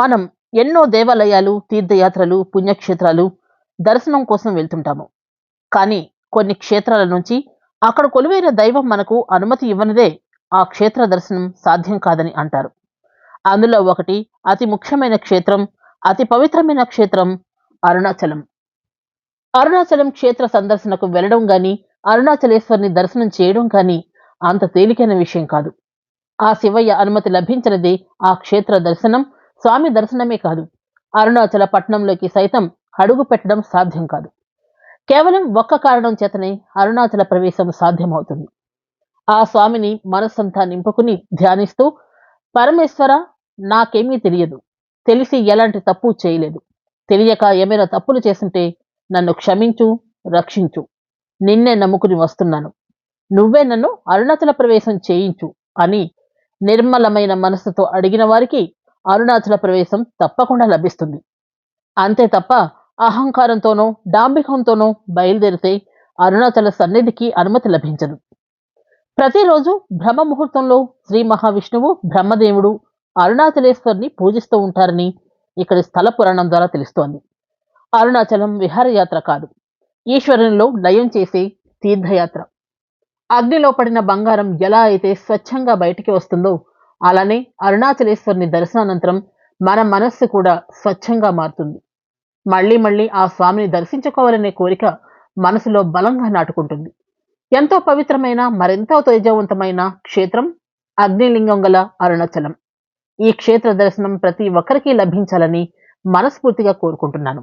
మనం ఎన్నో దేవాలయాలు తీర్థయాత్రలు పుణ్యక్షేత్రాలు దర్శనం కోసం వెళ్తుంటాము. కానీ కొన్ని క్షేత్రాల నుంచి అక్కడ కొలువైన దైవం మనకు అనుమతి ఇవ్వనిదే ఆ క్షేత్ర దర్శనం సాధ్యం కాదని అంటారు. అందులో ఒకటి అతి ముఖ్యమైన క్షేత్రం అతి పవిత్రమైన క్షేత్రం అరుణాచలం. అరుణాచలం క్షేత్ర సందర్శనకు వెళ్ళడం కానీ అరుణాచలేశ్వరిని దర్శనం చేయడం కానీ అంత తేలికైన విషయం కాదు. ఆ శివయ్య అనుమతి లభించినది ఆ క్షేత్ర దర్శనం స్వామి దర్శనమే కాదు. అరుణాచల పట్టణంలోకి సైతం అడుగు పెట్టడం సాధ్యం కాదు. కేవలం ఒక్క కారణం చేతనే అరుణాచల ప్రవేశం సాధ్యమవుతుంది. ఆ స్వామిని మనస్సంతా నింపుకుని ధ్యానిస్తూ పరమేశ్వర నాకేమీ తెలియదు. తెలిసి ఎలాంటి తప్పు చేయలేదు. తెలియక ఏమైనా తప్పులు చేస్తుంటే నన్ను క్షమించు రక్షించు. నిన్నే నమ్ముకుని వస్తున్నాను. నువ్వే నన్ను అరుణాచల ప్రవేశం చేయించు అని నిర్మలమైన మనసుతో అడిగిన వారికి అరుణాచల ప్రవేశం తప్పకుండా లభిస్తుంది. అంతే తప్ప అహంకారంతోనో డాంబికంతోనో బయలుదేరితే అరుణాచల సన్నిధికి అనుమతి లభించదు. ప్రతిరోజు బ్రహ్మ ముహూర్తంలో శ్రీ మహావిష్ణువు బ్రహ్మదేవుడు అరుణాచలేశ్వరిని పూజిస్తూ ఉంటారని ఇక్కడి స్థల పురాణం ద్వారా తెలుస్తోంది. అరుణాచలం విహారయాత్ర కాదు. ఈశ్వరునిలో లయం చేసే తీర్థయాత్ర. అగ్నిలో పడిన బంగారం ఎలా అయితే స్వచ్ఛంగా బయటికి వస్తుందో అలానే అరుణాచలేశ్వరుని దర్శనానంతరం మన మనస్సు కూడా స్వచ్ఛంగా మారుతుంది. మళ్ళీ మళ్ళీ ఆ స్వామిని దర్శించుకోవాలనే కోరిక మనసులో బలంగా నాటుకుంటుంది. ఎంతో పవిత్రమైన మరెంతో తేజవంతమైన క్షేత్రం అగ్నిలింగం గల అరుణాచలం. ఈ క్షేత్ర దర్శనం ప్రతి ఒక్కరికి లభించాలని మనస్ఫూర్తిగా కోరుకుంటున్నాను.